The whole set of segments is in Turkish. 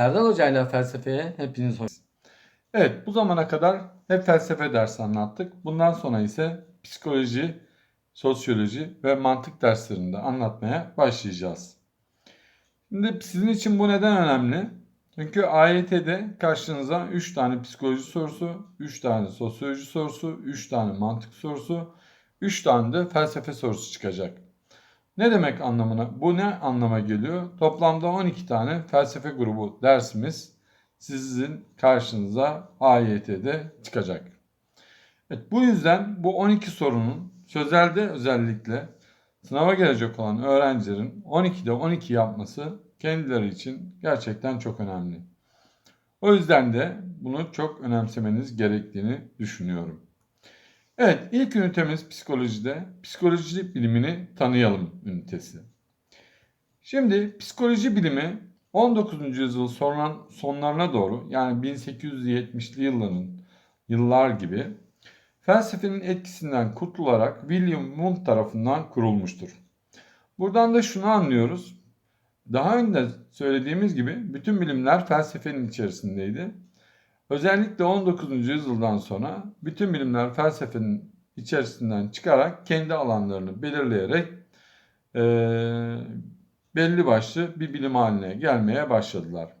Erdal Hoca ile felsefeye hepiniz hoş. Evet, bu zamana kadar hep felsefe dersi anlattık. Bundan sonra ise psikoloji, sosyoloji ve mantık derslerinde anlatmaya başlayacağız. Şimdi sizin için bu neden önemli? Çünkü AYT'de karşınıza 3 tane psikoloji sorusu, 3 tane sosyoloji sorusu, 3 tane mantık sorusu, 3 tane de felsefe sorusu çıkacak. Ne demek anlamına? Bu ne anlama geliyor? Toplamda 12 tane felsefe grubu dersimiz sizin karşınıza AYT'de çıkacak. Evet, bu yüzden bu 12 sorunun sözelde özellikle sınava gelecek olan öğrencilerin 12'de 12 yapması kendileri için gerçekten çok önemli. O yüzden de bunu çok önemsemeniz gerektiğini düşünüyorum. Evet, ilk ünitemiz psikolojide. Psikoloji bilimini tanıyalım ünitesi. Şimdi psikoloji bilimi 19. yüzyıl sonran, sonlarına doğru yani 1870'li yılların yıllar gibi felsefenin etkisinden kurtularak William Wundt tarafından kurulmuştur. Buradan da şunu anlıyoruz. Daha önce söylediğimiz gibi bütün bilimler felsefenin içerisindeydi. Özellikle 19. yüzyıldan sonra bütün bilimler felsefenin içerisinden çıkarak kendi alanlarını belirleyerek e, belli başlı bir bilim haline gelmeye başladılar.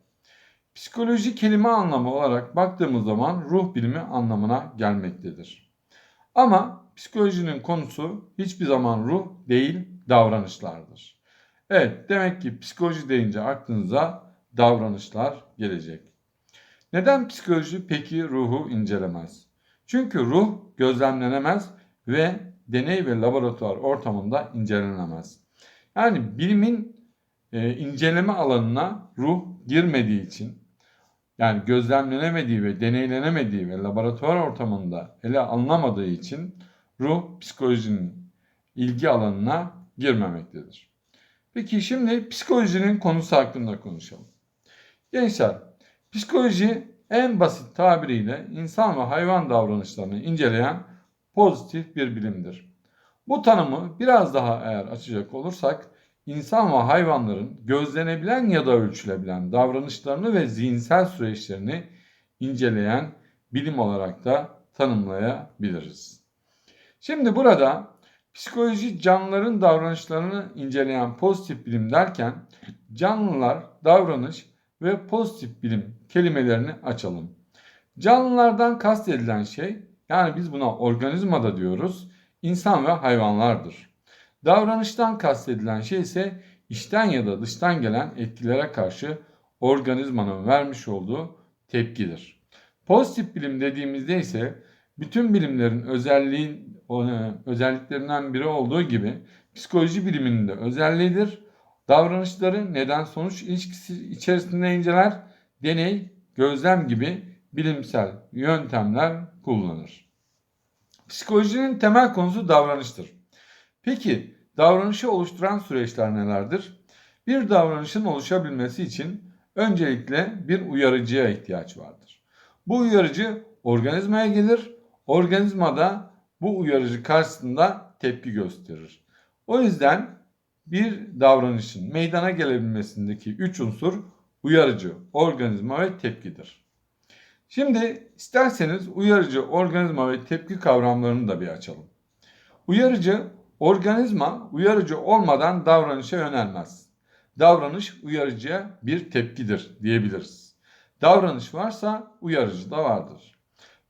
Psikoloji kelime anlamı olarak baktığımız zaman ruh bilimi anlamına gelmektedir. Ama psikolojinin konusu hiçbir zaman ruh değil davranışlardır. Evet demek ki psikoloji deyince aklınıza davranışlar gelecek. Neden psikoloji peki ruhu incelemez? Çünkü ruh gözlemlenemez ve deney ve laboratuvar ortamında incelenemez. Yani bilimin e, inceleme alanına ruh girmediği için yani gözlemlenemediği ve deneylenemediği ve laboratuvar ortamında ele alınamadığı için ruh psikolojinin ilgi alanına girmemektedir. Peki şimdi psikolojinin konusu hakkında konuşalım. Gençler, psikoloji en basit tabiriyle insan ve hayvan davranışlarını inceleyen pozitif bir bilimdir. Bu tanımı biraz daha eğer açacak olursak insan ve hayvanların gözlenebilen ya da ölçülebilen davranışlarını ve zihinsel süreçlerini inceleyen bilim olarak da tanımlayabiliriz. Şimdi burada psikoloji canlıların davranışlarını inceleyen pozitif bilim derken canlılar, davranış ve pozitif bilim kelimelerini açalım. Canlılardan kastedilen şey yani biz buna organizma da diyoruz insan ve hayvanlardır. Davranıştan kastedilen şey ise içten ya da dıştan gelen etkilere karşı organizmanın vermiş olduğu tepkidir. Pozitif bilim dediğimizde ise bütün bilimlerin özelliğin özelliklerinden biri olduğu gibi psikoloji biliminin de özelliğidir. Davranışları neden sonuç ilişkisi içerisinde inceler, deney, gözlem gibi bilimsel yöntemler kullanır. Psikolojinin temel konusu davranıştır. Peki davranışı oluşturan süreçler nelerdir? Bir davranışın oluşabilmesi için öncelikle bir uyarıcıya ihtiyaç vardır. Bu uyarıcı organizmaya gelir, organizma da bu uyarıcı karşısında tepki gösterir. O yüzden bir davranışın meydana gelebilmesindeki üç unsur uyarıcı, organizma ve tepkidir. Şimdi isterseniz uyarıcı, organizma ve tepki kavramlarını da bir açalım. Uyarıcı Organizma uyarıcı olmadan davranışa yönelmez. Davranış uyarıcıya bir tepkidir diyebiliriz. Davranış varsa uyarıcı da vardır.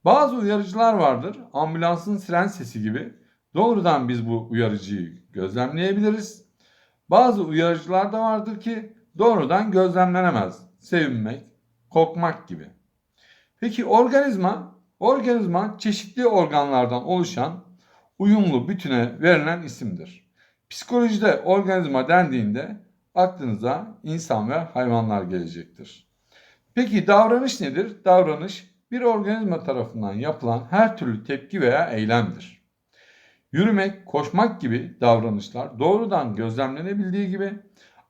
Bazı uyarıcılar vardır. Ambulansın siren sesi gibi. Doğrudan biz bu uyarıcıyı gözlemleyebiliriz. Bazı uyarıcılar da vardır ki doğrudan gözlemlenemez. Sevinmek, korkmak gibi. Peki organizma? Organizma çeşitli organlardan oluşan uyumlu bütüne verilen isimdir. Psikolojide organizma dendiğinde aklınıza insan ve hayvanlar gelecektir. Peki davranış nedir? Davranış bir organizma tarafından yapılan her türlü tepki veya eylemdir. Yürümek, koşmak gibi davranışlar doğrudan gözlemlenebildiği gibi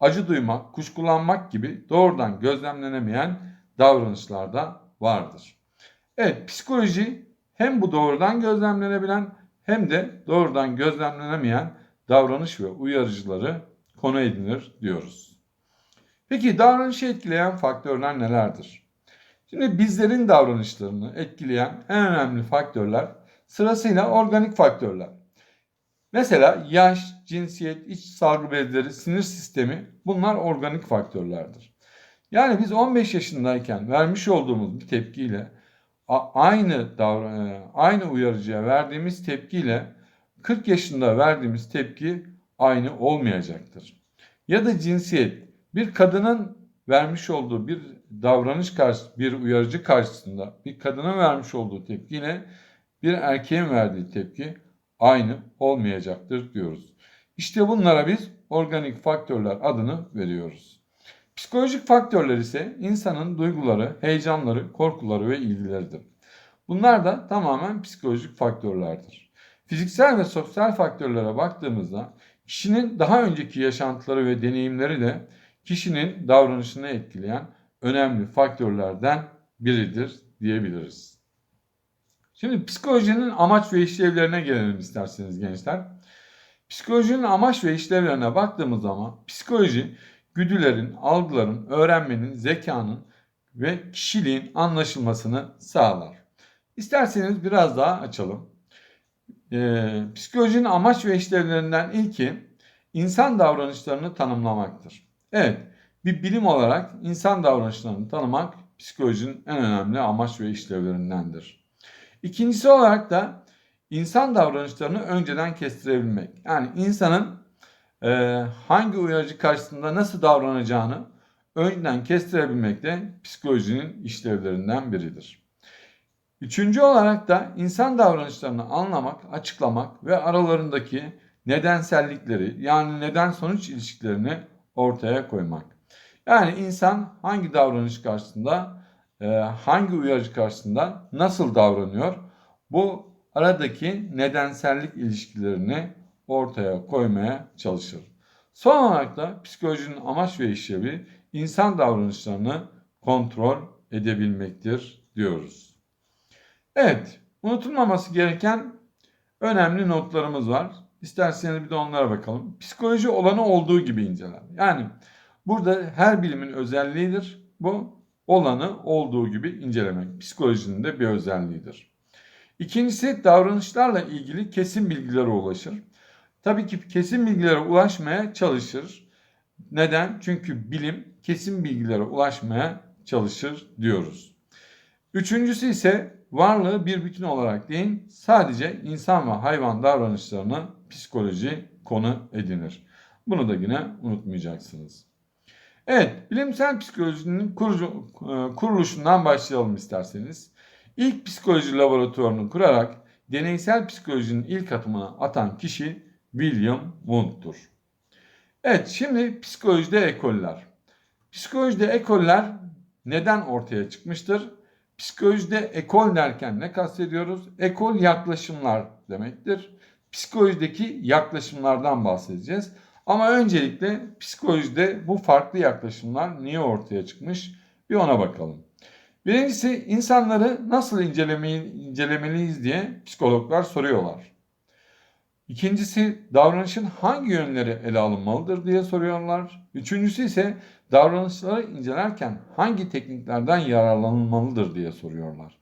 acı duymak, kuşkulanmak gibi doğrudan gözlemlenemeyen davranışlar da vardır. Evet psikoloji hem bu doğrudan gözlemlenebilen hem de doğrudan gözlemlenemeyen davranış ve uyarıcıları konu edinir diyoruz. Peki davranışı etkileyen faktörler nelerdir? Şimdi bizlerin davranışlarını etkileyen en önemli faktörler sırasıyla organik faktörler. Mesela yaş, cinsiyet, iç salgı bezleri, sinir sistemi bunlar organik faktörlerdir. Yani biz 15 yaşındayken vermiş olduğumuz bir tepkiyle aynı e, aynı uyarıcıya verdiğimiz tepkiyle 40 yaşında verdiğimiz tepki aynı olmayacaktır. Ya da cinsiyet bir kadının vermiş olduğu bir davranış karşı bir uyarıcı karşısında bir kadına vermiş olduğu tepkiyle bir erkeğin verdiği tepki aynı olmayacaktır diyoruz. İşte bunlara biz organik faktörler adını veriyoruz. Psikolojik faktörler ise insanın duyguları, heyecanları, korkuları ve ilgileridir. Bunlar da tamamen psikolojik faktörlerdir. Fiziksel ve sosyal faktörlere baktığımızda kişinin daha önceki yaşantıları ve deneyimleri de kişinin davranışını etkileyen önemli faktörlerden biridir diyebiliriz. Şimdi psikolojinin amaç ve işlevlerine gelelim isterseniz gençler. Psikolojinin amaç ve işlevlerine baktığımız zaman psikoloji güdülerin, algıların, öğrenmenin, zekanın ve kişiliğin anlaşılmasını sağlar. İsterseniz biraz daha açalım. Ee, psikolojinin amaç ve işlevlerinden ilki insan davranışlarını tanımlamaktır. Evet, bir bilim olarak insan davranışlarını tanımak psikolojinin en önemli amaç ve işlevlerindendir. İkincisi olarak da insan davranışlarını önceden kestirebilmek. Yani insanın e, hangi uyarıcı karşısında nasıl davranacağını önceden kestirebilmek de psikolojinin işlevlerinden biridir. Üçüncü olarak da insan davranışlarını anlamak, açıklamak ve aralarındaki nedensellikleri yani neden sonuç ilişkilerini ortaya koymak. Yani insan hangi davranış karşısında, hangi uyarıcı karşısında nasıl davranıyor? Bu aradaki nedensellik ilişkilerini ortaya koymaya çalışır. Son olarak da psikolojinin amaç ve işlevi insan davranışlarını kontrol edebilmektir diyoruz. Evet, unutulmaması gereken önemli notlarımız var. İsterseniz bir de onlara bakalım. Psikoloji olanı olduğu gibi inceler. Yani burada her bilimin özelliğidir. Bu olanı olduğu gibi incelemek. Psikolojinin de bir özelliğidir. İkincisi davranışlarla ilgili kesin bilgilere ulaşır. Tabii ki kesin bilgilere ulaşmaya çalışır. Neden? Çünkü bilim kesin bilgilere ulaşmaya çalışır diyoruz. Üçüncüsü ise varlığı bir bütün olarak değil sadece insan ve hayvan davranışlarını psikoloji konu edinir. Bunu da yine unutmayacaksınız. Evet, bilimsel psikolojinin e, kuruluşundan başlayalım isterseniz. İlk psikoloji laboratuvarını kurarak deneysel psikolojinin ilk adımını atan kişi William Wundt'tur. Evet, şimdi psikolojide ekoller. Psikolojide ekoller neden ortaya çıkmıştır? Psikolojide ekol derken ne kastediyoruz? Ekol yaklaşımlar demektir. Psikolojideki yaklaşımlardan bahsedeceğiz. Ama öncelikle psikolojide bu farklı yaklaşımlar niye ortaya çıkmış? Bir ona bakalım. Birincisi insanları nasıl incelemeyi, incelemeliyiz diye psikologlar soruyorlar. İkincisi davranışın hangi yönleri ele alınmalıdır diye soruyorlar. Üçüncüsü ise davranışları incelerken hangi tekniklerden yararlanılmalıdır diye soruyorlar.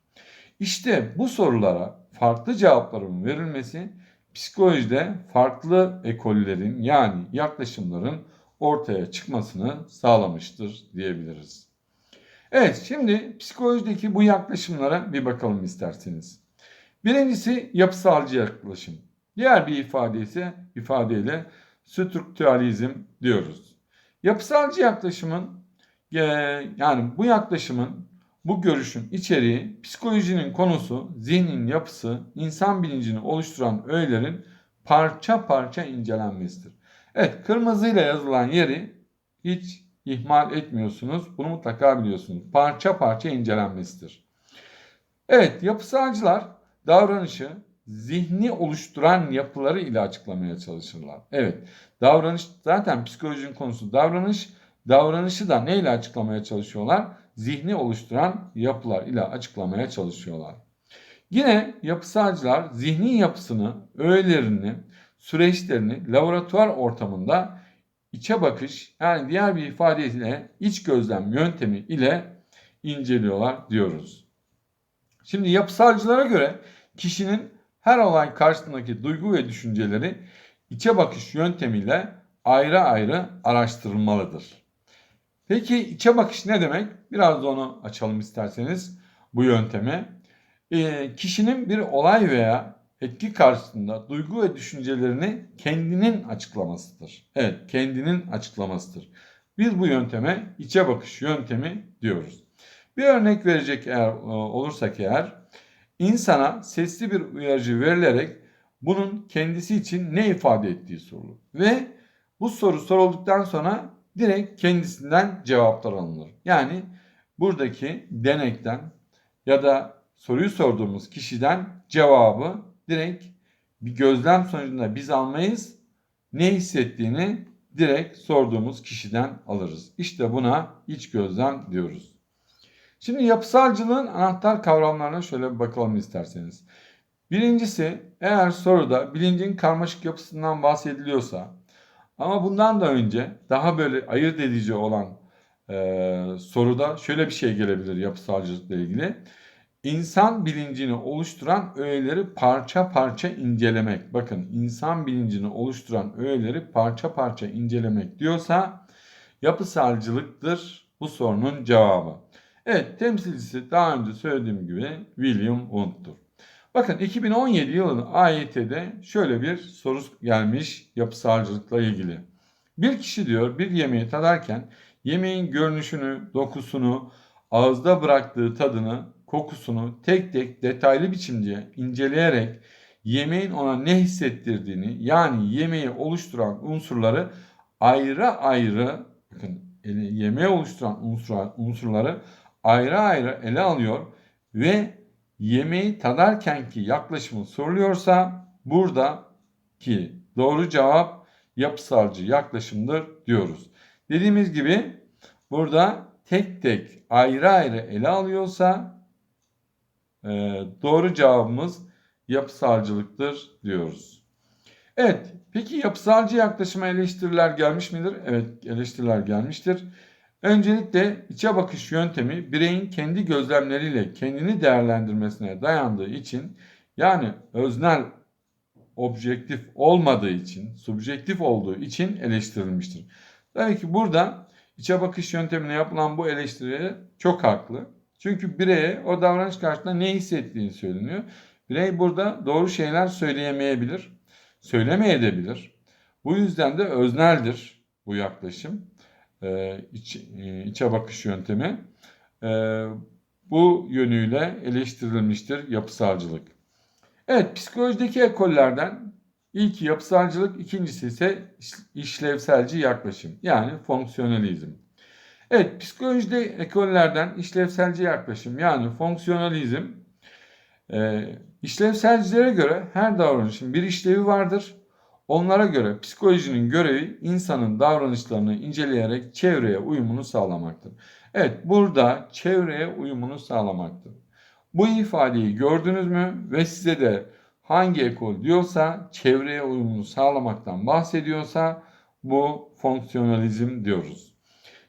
İşte bu sorulara farklı cevapların verilmesi psikolojide farklı ekollerin yani yaklaşımların ortaya çıkmasını sağlamıştır diyebiliriz. Evet şimdi psikolojideki bu yaklaşımlara bir bakalım isterseniz. Birincisi yapısalcı yaklaşım. Diğer bir ifade ise ifadeyle strüktüralizm diyoruz. Yapısalcı yaklaşımın e, yani bu yaklaşımın bu görüşün içeriği psikolojinin konusu, zihnin yapısı, insan bilincini oluşturan öğelerin parça parça incelenmesidir. Evet kırmızıyla yazılan yeri hiç ihmal etmiyorsunuz. Bunu mutlaka biliyorsunuz. Parça parça incelenmesidir. Evet yapısalcılar davranışı zihni oluşturan yapıları ile açıklamaya çalışırlar. Evet davranış zaten psikolojinin konusu davranış. Davranışı da neyle açıklamaya çalışıyorlar? Zihni oluşturan yapılar ile açıklamaya çalışıyorlar. Yine yapısalcılar zihnin yapısını, öğelerini, süreçlerini laboratuvar ortamında içe bakış yani diğer bir ifadeyle iç gözlem yöntemi ile inceliyorlar diyoruz. Şimdi yapısalcılara göre kişinin her olay karşısındaki duygu ve düşünceleri içe bakış yöntemiyle ayrı ayrı araştırılmalıdır. Peki içe bakış ne demek? Biraz da onu açalım isterseniz bu yöntemi. Ee, kişinin bir olay veya etki karşısında duygu ve düşüncelerini kendinin açıklamasıdır. Evet, kendinin açıklamasıdır. Biz bu yönteme içe bakış yöntemi diyoruz. Bir örnek verecek eğer e, olursak eğer insana sesli bir uyarıcı verilerek bunun kendisi için ne ifade ettiği sorulur. Ve bu soru sorulduktan sonra direkt kendisinden cevaplar alınır. Yani buradaki denekten ya da soruyu sorduğumuz kişiden cevabı direkt bir gözlem sonucunda biz almayız. Ne hissettiğini direkt sorduğumuz kişiden alırız. İşte buna iç gözlem diyoruz. Şimdi yapısalcılığın anahtar kavramlarına şöyle bir bakalım isterseniz. Birincisi eğer soruda bilincin karmaşık yapısından bahsediliyorsa ama bundan da önce daha böyle ayırt edici olan e, soruda şöyle bir şey gelebilir yapısalcılıkla ilgili. İnsan bilincini oluşturan öğeleri parça parça incelemek. Bakın insan bilincini oluşturan öğeleri parça parça incelemek diyorsa yapısalcılıktır bu sorunun cevabı. Evet temsilcisi daha önce söylediğim gibi William Wundt'tur. Bakın 2017 yılının AYT'de şöyle bir soru gelmiş yapısalcılıkla ilgili. Bir kişi diyor bir yemeği tadarken yemeğin görünüşünü, dokusunu, ağızda bıraktığı tadını, kokusunu tek tek detaylı biçimde inceleyerek yemeğin ona ne hissettirdiğini yani yemeği oluşturan unsurları ayrı ayrı bakın yemeği oluşturan unsurlar, unsurları ayrı ayrı ele alıyor ve yemeği tadarkenki yaklaşımı soruluyorsa buradaki doğru cevap yapısalcı yaklaşımdır diyoruz. Dediğimiz gibi burada tek tek ayrı ayrı ele alıyorsa e, doğru cevabımız yapısalcılıktır diyoruz. Evet, peki yapısalcı yaklaşıma eleştiriler gelmiş midir? Evet, eleştiriler gelmiştir. Öncelikle içe bakış yöntemi bireyin kendi gözlemleriyle kendini değerlendirmesine dayandığı için yani öznel objektif olmadığı için, subjektif olduğu için eleştirilmiştir. Tabii ki burada içe bakış yöntemine yapılan bu eleştiri çok haklı. Çünkü bireye o davranış karşısında ne hissettiğini söyleniyor. Birey burada doğru şeyler söyleyemeyebilir, söylemeyebilir. Bu yüzden de özneldir bu yaklaşım e, iç, e, içe bakış yöntemi e, bu yönüyle eleştirilmiştir yapısalcılık. Evet psikolojideki ekollerden ilki yapısalcılık, ikincisi ise işlevselci yaklaşım yani fonksiyonalizm. Evet psikolojide ekollerden işlevselci yaklaşım yani fonksiyonalizm e, işlevselcilere göre her davranışın bir işlevi vardır Onlara göre psikolojinin görevi insanın davranışlarını inceleyerek çevreye uyumunu sağlamaktır. Evet burada çevreye uyumunu sağlamaktır. Bu ifadeyi gördünüz mü ve size de hangi ekol diyorsa çevreye uyumunu sağlamaktan bahsediyorsa bu fonksiyonalizm diyoruz.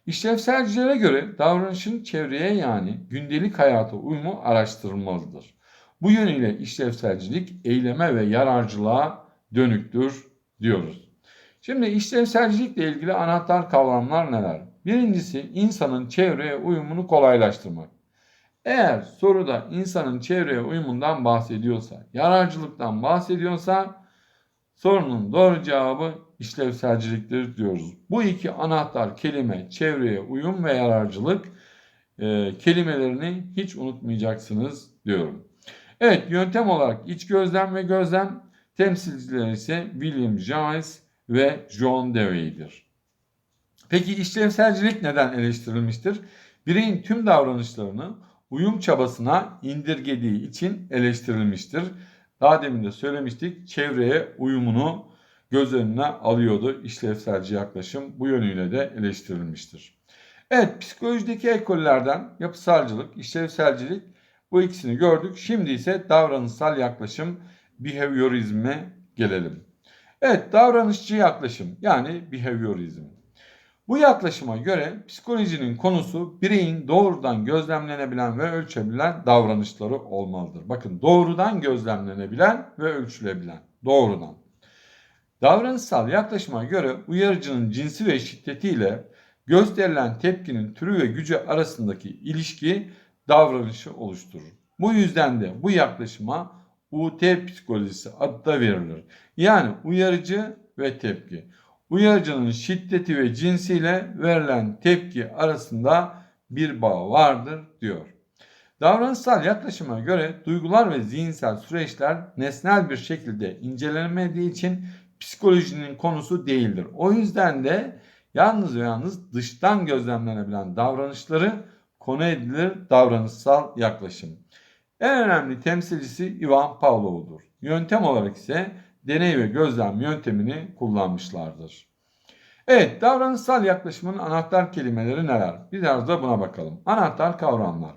İşlevselcilere göre davranışın çevreye yani gündelik hayata uyumu araştırılmalıdır. Bu yönüyle işlevselcilik eyleme ve yararcılığa dönüktür diyoruz. Şimdi işlevselcilikle ilgili anahtar kavramlar neler? Birincisi insanın çevreye uyumunu kolaylaştırmak. Eğer soruda insanın çevreye uyumundan bahsediyorsa, yararcılıktan bahsediyorsa sorunun doğru cevabı işlevselciliktir diyoruz. Bu iki anahtar kelime çevreye uyum ve yararcılık e, kelimelerini hiç unutmayacaksınız diyorum. Evet yöntem olarak iç gözlem ve gözlem Temsilciler ise William James ve John Dewey'dir. Peki işlevselcilik neden eleştirilmiştir? Bireyin tüm davranışlarını uyum çabasına indirgediği için eleştirilmiştir. Daha demin de söylemiştik çevreye uyumunu göz önüne alıyordu işlevselci yaklaşım bu yönüyle de eleştirilmiştir. Evet psikolojideki ekollerden yapısalcılık, işlevselcilik bu ikisini gördük. Şimdi ise davranışsal yaklaşım behaviorizme gelelim. Evet, davranışçı yaklaşım yani behaviorizm. Bu yaklaşıma göre psikolojinin konusu bireyin doğrudan gözlemlenebilen ve ölçebilen davranışları olmalıdır. Bakın doğrudan gözlemlenebilen ve ölçülebilen. Doğrudan. Davranışsal yaklaşıma göre uyarıcının cinsi ve şiddetiyle gösterilen tepkinin türü ve gücü arasındaki ilişki davranışı oluşturur. Bu yüzden de bu yaklaşıma UT psikolojisi adı da verilir. Yani uyarıcı ve tepki. Uyarıcının şiddeti ve cinsiyle verilen tepki arasında bir bağ vardır diyor. Davranışsal yaklaşıma göre duygular ve zihinsel süreçler nesnel bir şekilde incelenmediği için psikolojinin konusu değildir. O yüzden de yalnız ve yalnız dıştan gözlemlenebilen davranışları konu edilir davranışsal yaklaşım. En önemli temsilcisi Ivan Pavlov'dur. Yöntem olarak ise deney ve gözlem yöntemini kullanmışlardır. Evet, davranışsal yaklaşımın anahtar kelimeleri neler? Biraz da buna bakalım. Anahtar kavramlar.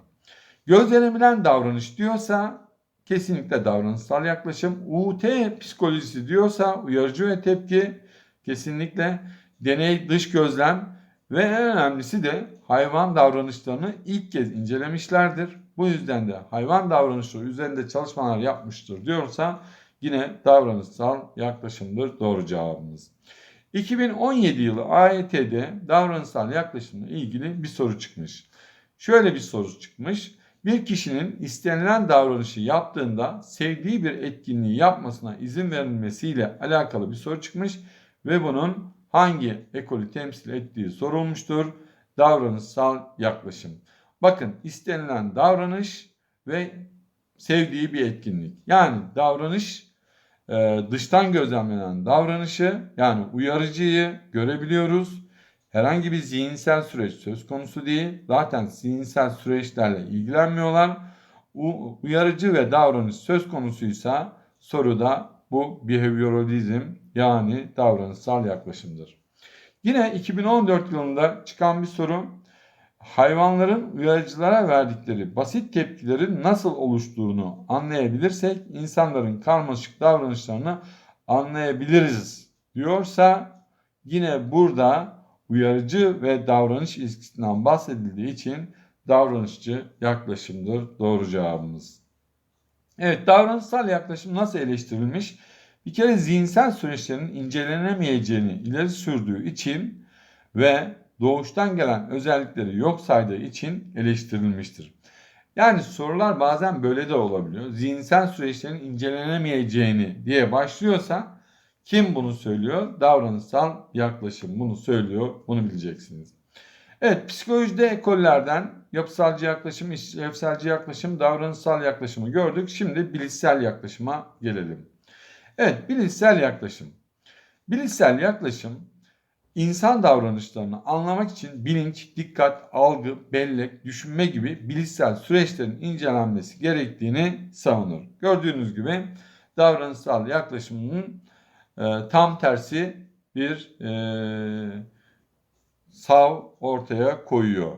Gözlenebilen davranış diyorsa kesinlikle davranışsal yaklaşım. UT psikolojisi diyorsa uyarıcı ve tepki kesinlikle deney dış gözlem ve en önemlisi de hayvan davranışlarını ilk kez incelemişlerdir. Bu yüzden de hayvan davranışları üzerinde çalışmalar yapmıştır diyorsa yine davranışsal yaklaşımdır doğru cevabımız. 2017 yılı AYT'de davranışsal yaklaşımla ilgili bir soru çıkmış. Şöyle bir soru çıkmış. Bir kişinin istenilen davranışı yaptığında sevdiği bir etkinliği yapmasına izin verilmesiyle alakalı bir soru çıkmış ve bunun hangi ekolü temsil ettiği sorulmuştur. Davranışsal yaklaşım. Bakın istenilen davranış ve sevdiği bir etkinlik. Yani davranış e, dıştan gözlemlenen davranışı yani uyarıcıyı görebiliyoruz. Herhangi bir zihinsel süreç söz konusu değil. Zaten zihinsel süreçlerle ilgilenmiyorlar. U, uyarıcı ve davranış söz konusuysa soruda bu behavioralizm yani davranışsal yaklaşımdır. Yine 2014 yılında çıkan bir soru hayvanların uyarıcılara verdikleri basit tepkilerin nasıl oluştuğunu anlayabilirsek insanların karmaşık davranışlarını anlayabiliriz diyorsa yine burada uyarıcı ve davranış ilişkisinden bahsedildiği için davranışçı yaklaşımdır doğru cevabımız. Evet davranışsal yaklaşım nasıl eleştirilmiş? Bir kere zihinsel süreçlerin incelenemeyeceğini ileri sürdüğü için ve doğuştan gelen özellikleri yok saydığı için eleştirilmiştir. Yani sorular bazen böyle de olabiliyor. Zihinsel süreçlerin incelenemeyeceğini diye başlıyorsa kim bunu söylüyor? Davranışsal yaklaşım bunu söylüyor. Bunu bileceksiniz. Evet psikolojide ekollerden yapısalcı yaklaşım, işlevselci yaklaşım, davranışsal yaklaşımı gördük. Şimdi bilişsel yaklaşıma gelelim. Evet bilişsel yaklaşım. Bilişsel yaklaşım insan davranışlarını anlamak için bilinç, dikkat, algı, bellek, düşünme gibi bilişsel süreçlerin incelenmesi gerektiğini savunur. Gördüğünüz gibi davranışsal yaklaşımının e, tam tersi bir e, sav ortaya koyuyor.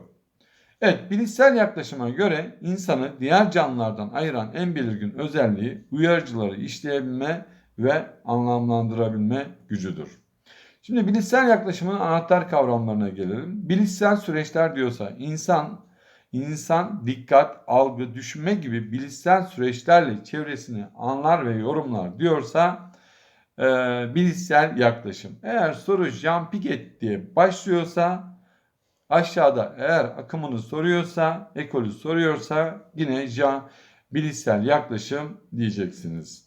Evet, bilişsel yaklaşıma göre insanı diğer canlılardan ayıran en belirgin özelliği uyarıcıları işleyebilme ve anlamlandırabilme gücüdür. Şimdi bilişsel yaklaşımın anahtar kavramlarına gelelim. Bilişsel süreçler diyorsa insan, insan dikkat, algı, düşünme gibi bilişsel süreçlerle çevresini anlar ve yorumlar diyorsa e, bilişsel yaklaşım. Eğer soru Jean Piaget diye başlıyorsa aşağıda eğer akımını soruyorsa, ekolü soruyorsa yine Jean bilişsel yaklaşım diyeceksiniz.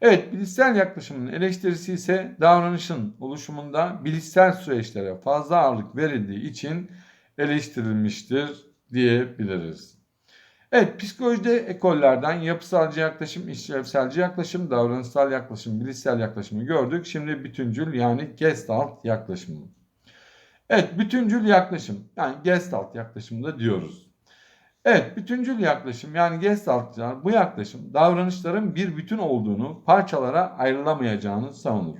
Evet, bilişsel yaklaşımın eleştirisi ise davranışın oluşumunda bilişsel süreçlere fazla ağırlık verildiği için eleştirilmiştir diyebiliriz. Evet, psikolojide ekollerden yapısalcı yaklaşım, işlevselci yaklaşım, davranışsal yaklaşım, bilişsel yaklaşımı gördük. Şimdi bütüncül yani gestalt yaklaşımı. Evet, bütüncül yaklaşım yani gestalt yaklaşımı da diyoruz. Evet, bütüncül yaklaşım yani gestaltçılar bu yaklaşım davranışların bir bütün olduğunu, parçalara ayrılamayacağını savunur.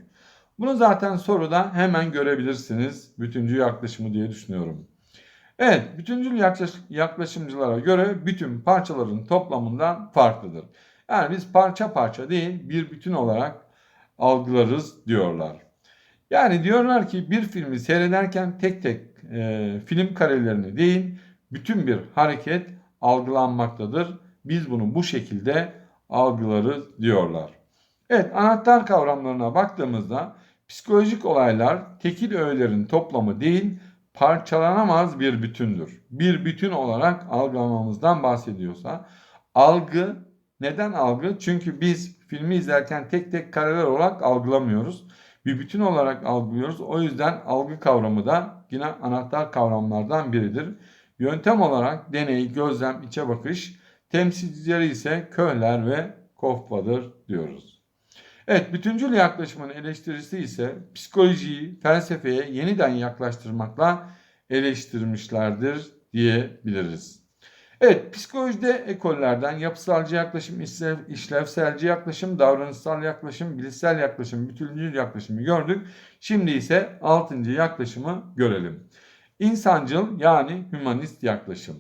Bunu zaten soruda hemen görebilirsiniz bütüncül yaklaşımı diye düşünüyorum. Evet, bütüncül yaklaş yaklaşımcılara göre bütün parçaların toplamından farklıdır. Yani biz parça parça değil bir bütün olarak algılarız diyorlar. Yani diyorlar ki bir filmi seyrederken tek tek e, film karelerini değil bütün bir hareket algılanmaktadır. Biz bunu bu şekilde algılarız diyorlar. Evet anahtar kavramlarına baktığımızda psikolojik olaylar tekil öğelerin toplamı değil parçalanamaz bir bütündür. Bir bütün olarak algılamamızdan bahsediyorsa algı neden algı? Çünkü biz filmi izlerken tek tek kareler olarak algılamıyoruz. Bir bütün olarak algılıyoruz. O yüzden algı kavramı da yine anahtar kavramlardan biridir. Yöntem olarak deney, gözlem, içe bakış, temsilcileri ise Köhler ve Kofba'dır diyoruz. Evet, bütüncül yaklaşımın eleştirisi ise psikolojiyi felsefeye yeniden yaklaştırmakla eleştirmişlerdir diyebiliriz. Evet, psikolojide ekollerden yapısalcı yaklaşım, işlev, işlevselci yaklaşım, davranışsal yaklaşım, bilişsel yaklaşım, bütüncül yaklaşımı gördük. Şimdi ise altıncı yaklaşımı görelim. İnsancıl yani hümanist yaklaşım.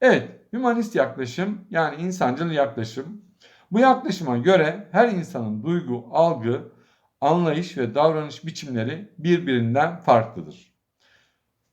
Evet, hümanist yaklaşım yani insancıl yaklaşım. Bu yaklaşıma göre her insanın duygu, algı, anlayış ve davranış biçimleri birbirinden farklıdır.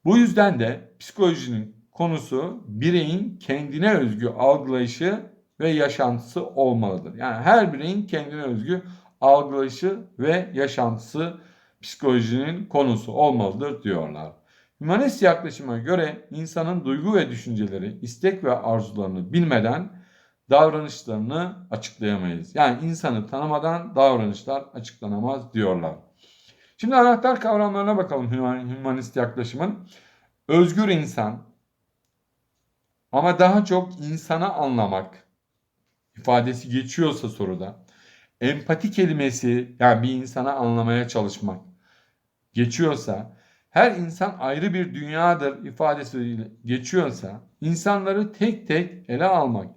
Bu yüzden de psikolojinin konusu bireyin kendine özgü algılayışı ve yaşantısı olmalıdır. Yani her bireyin kendine özgü algılayışı ve yaşantısı psikolojinin konusu olmalıdır diyorlar. Hümanist yaklaşıma göre insanın duygu ve düşünceleri, istek ve arzularını bilmeden davranışlarını açıklayamayız. Yani insanı tanımadan davranışlar açıklanamaz diyorlar. Şimdi anahtar kavramlarına bakalım hümanist yaklaşımın. Özgür insan ama daha çok insanı anlamak ifadesi geçiyorsa soruda. Empati kelimesi yani bir insanı anlamaya çalışmak geçiyorsa her insan ayrı bir dünyadır ifadesi geçiyorsa insanları tek tek ele almak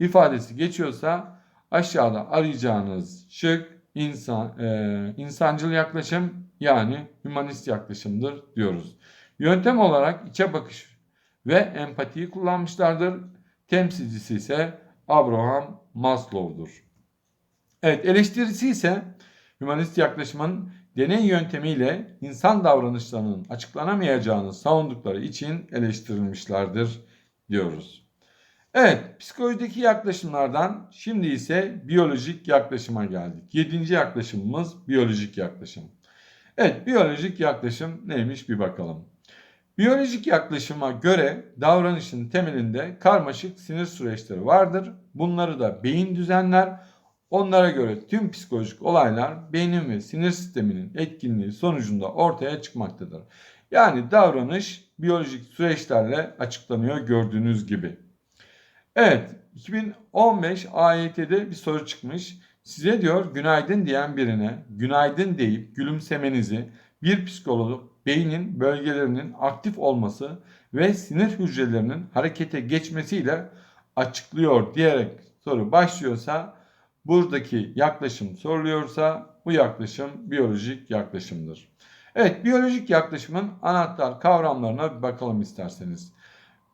ifadesi geçiyorsa aşağıda arayacağınız şık insan e, insancıl yaklaşım yani hümanist yaklaşımdır diyoruz. Yöntem olarak içe bakış ve empatiyi kullanmışlardır. Temsilcisi ise Abraham Maslow'dur. Evet eleştirisi ise hümanist yaklaşımın deney yöntemiyle insan davranışlarının açıklanamayacağını savundukları için eleştirilmişlerdir diyoruz. Evet, psikolojideki yaklaşımlardan şimdi ise biyolojik yaklaşıma geldik. Yedinci yaklaşımımız biyolojik yaklaşım. Evet, biyolojik yaklaşım neymiş bir bakalım. Biyolojik yaklaşıma göre davranışın temelinde karmaşık sinir süreçleri vardır. Bunları da beyin düzenler. Onlara göre tüm psikolojik olaylar beynin ve sinir sisteminin etkinliği sonucunda ortaya çıkmaktadır. Yani davranış biyolojik süreçlerle açıklanıyor gördüğünüz gibi. Evet 2015 AYT'de bir soru çıkmış. Size diyor günaydın diyen birine günaydın deyip gülümsemenizi bir psikolog beynin bölgelerinin aktif olması ve sinir hücrelerinin harekete geçmesiyle açıklıyor diyerek soru başlıyorsa buradaki yaklaşım soruluyorsa bu yaklaşım biyolojik yaklaşımdır. Evet biyolojik yaklaşımın anahtar kavramlarına bir bakalım isterseniz.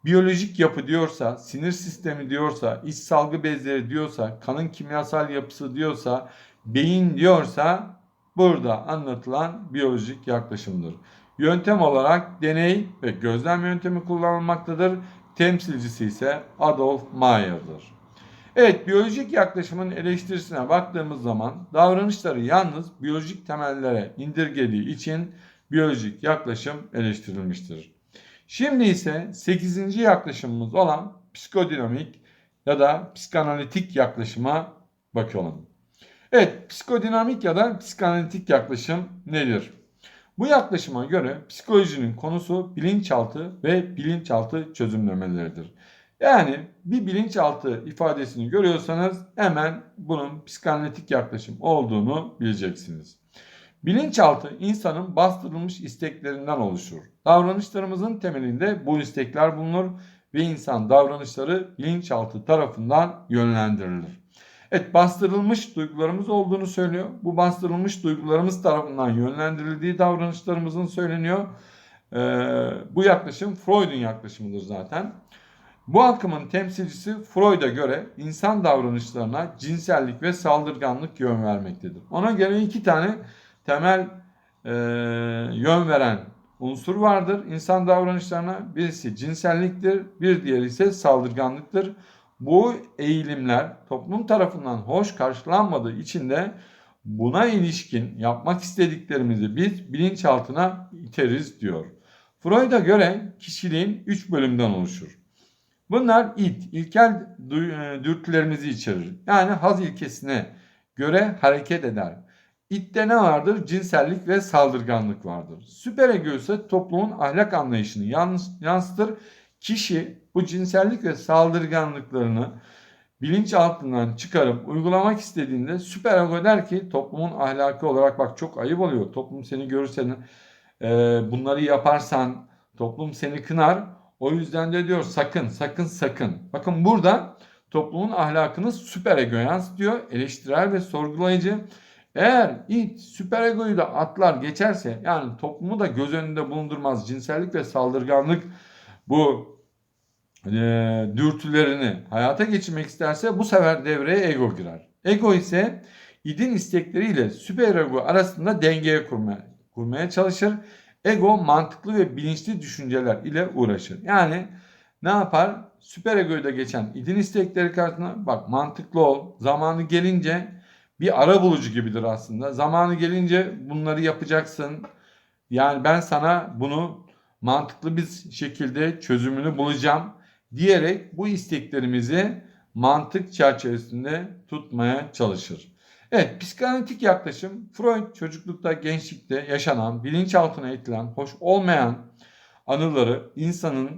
Biyolojik yapı diyorsa, sinir sistemi diyorsa, iç salgı bezleri diyorsa, kanın kimyasal yapısı diyorsa, beyin diyorsa burada anlatılan biyolojik yaklaşımdır. Yöntem olarak deney ve gözlem yöntemi kullanılmaktadır. Temsilcisi ise Adolf Mayer'dır. Evet, biyolojik yaklaşımın eleştirisine baktığımız zaman davranışları yalnız biyolojik temellere indirgediği için biyolojik yaklaşım eleştirilmiştir. Şimdi ise 8. yaklaşımımız olan psikodinamik ya da psikanalitik yaklaşıma bakalım. Evet, psikodinamik ya da psikanalitik yaklaşım nedir? Bu yaklaşıma göre psikolojinin konusu bilinçaltı ve bilinçaltı çözümlemeleridir. Yani bir bilinçaltı ifadesini görüyorsanız hemen bunun psikanalitik yaklaşım olduğunu bileceksiniz. Bilinçaltı insanın bastırılmış isteklerinden oluşur. Davranışlarımızın temelinde bu istekler bulunur ve insan davranışları bilinçaltı tarafından yönlendirilir. Evet bastırılmış duygularımız olduğunu söylüyor. Bu bastırılmış duygularımız tarafından yönlendirildiği davranışlarımızın söyleniyor. Ee, bu yaklaşım Freud'un yaklaşımıdır zaten. Bu akımın temsilcisi Freud'a göre insan davranışlarına cinsellik ve saldırganlık yön vermektedir. Ona göre iki tane temel e, yön veren unsur vardır insan davranışlarına. Birisi cinselliktir, bir diğeri ise saldırganlıktır. Bu eğilimler toplum tarafından hoş karşılanmadığı için de buna ilişkin yapmak istediklerimizi biz bilinçaltına iteriz diyor. Freud'a göre kişiliğin 3 bölümden oluşur. Bunlar it, ilkel e, dürtülerimizi içerir. Yani haz ilkesine göre hareket eder. İtte ne vardır? Cinsellik ve saldırganlık vardır. Süper ego ise toplumun ahlak anlayışını yans- yansıtır. Kişi bu cinsellik ve saldırganlıklarını bilinçaltından çıkarıp uygulamak istediğinde süper ego der ki toplumun ahlakı olarak bak çok ayıp oluyor. Toplum seni görürse e, bunları yaparsan toplum seni kınar. O yüzden de diyor sakın sakın sakın. Bakın burada toplumun ahlakını süper ego yansıtıyor. Eleştirel ve sorgulayıcı. Eğer it süper egoyu da atlar geçerse yani toplumu da göz önünde bulundurmaz cinsellik ve saldırganlık bu e, dürtülerini hayata geçirmek isterse bu sefer devreye ego girer. Ego ise idin istekleriyle süper ego arasında dengeye kurmaya, kurmaya çalışır. Ego mantıklı ve bilinçli düşünceler ile uğraşır. Yani ne yapar? Süper egoyu da geçen idin istekleri karşısında bak mantıklı ol. Zamanı gelince bir ara bulucu gibidir aslında. Zamanı gelince bunları yapacaksın. Yani ben sana bunu mantıklı bir şekilde çözümünü bulacağım diyerek bu isteklerimizi mantık çerçevesinde tutmaya çalışır. Evet, psikanalitik yaklaşım Freud çocuklukta, gençlikte yaşanan, bilinçaltına itilen, hoş olmayan anıları insanın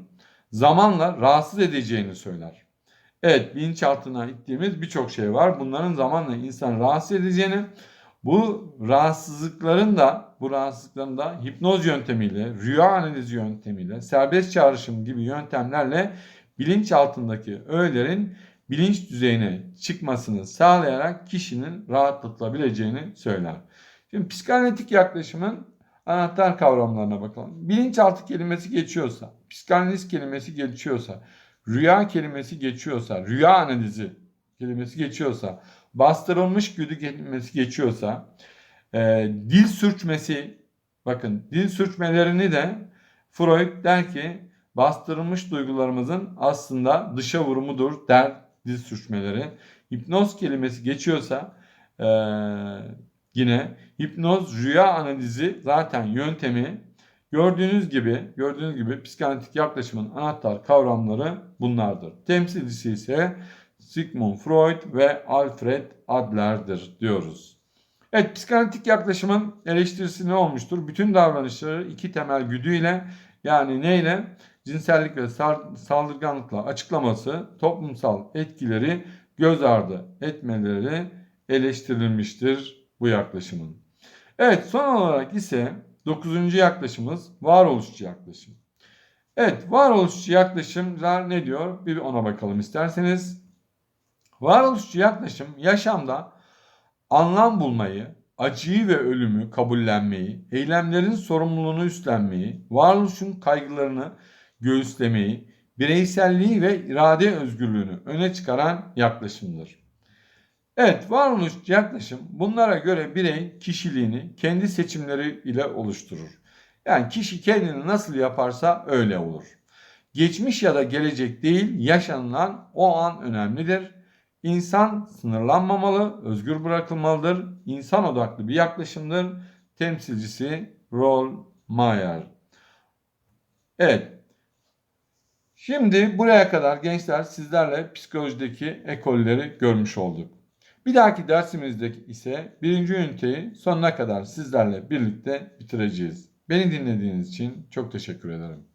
zamanla rahatsız edeceğini söyler. Evet, bilinçaltına ittiğimiz birçok şey var. Bunların zamanla insanı rahatsız edeceğini, bu rahatsızlıkların da bu rahatsızlıkların da hipnoz yöntemiyle, rüya analizi yöntemiyle, serbest çağrışım gibi yöntemlerle bilinç altındaki öğelerin bilinç düzeyine çıkmasını sağlayarak kişinin rahatlatılabileceğini söyler. Şimdi psikanalitik yaklaşımın anahtar kavramlarına bakalım. Bilinçaltı kelimesi geçiyorsa, psikanaliz kelimesi geçiyorsa, rüya kelimesi geçiyorsa, rüya analizi kelimesi geçiyorsa, bastırılmış güdü kelimesi geçiyorsa, e, dil sürçmesi, bakın dil sürçmelerini de Freud der ki bastırılmış duygularımızın aslında dışa vurumudur der dil sürçmeleri. Hipnoz kelimesi geçiyorsa e, yine hipnoz rüya analizi zaten yöntemi gördüğünüz gibi gördüğünüz gibi psikanalitik yaklaşımın anahtar kavramları bunlardır. Temsilcisi ise Sigmund Freud ve Alfred Adler'dir diyoruz. Evet psikanalitik yaklaşımın eleştirisi ne olmuştur? Bütün davranışları iki temel güdüyle yani neyle? Cinsellik ve saldırganlıkla açıklaması, toplumsal etkileri göz ardı etmeleri eleştirilmiştir bu yaklaşımın. Evet son olarak ise dokuzuncu yaklaşımız varoluşçu yaklaşım. Evet varoluşçu yaklaşımlar ne diyor? Bir ona bakalım isterseniz. Varoluşçu yaklaşım yaşamda anlam bulmayı, acıyı ve ölümü kabullenmeyi, eylemlerin sorumluluğunu üstlenmeyi, varoluşun kaygılarını göğüslemeyi, bireyselliği ve irade özgürlüğünü öne çıkaran yaklaşımdır. Evet, varoluşçu yaklaşım bunlara göre birey kişiliğini kendi seçimleri ile oluşturur. Yani kişi kendini nasıl yaparsa öyle olur. Geçmiş ya da gelecek değil, yaşanılan o an önemlidir. İnsan sınırlanmamalı, özgür bırakılmalıdır. İnsan odaklı bir yaklaşımdır. Temsilcisi Rolf Mayer. Evet. Şimdi buraya kadar gençler sizlerle psikolojideki ekolleri görmüş olduk. Bir dahaki dersimizde ise birinci üniteyi sonuna kadar sizlerle birlikte bitireceğiz. Beni dinlediğiniz için çok teşekkür ederim.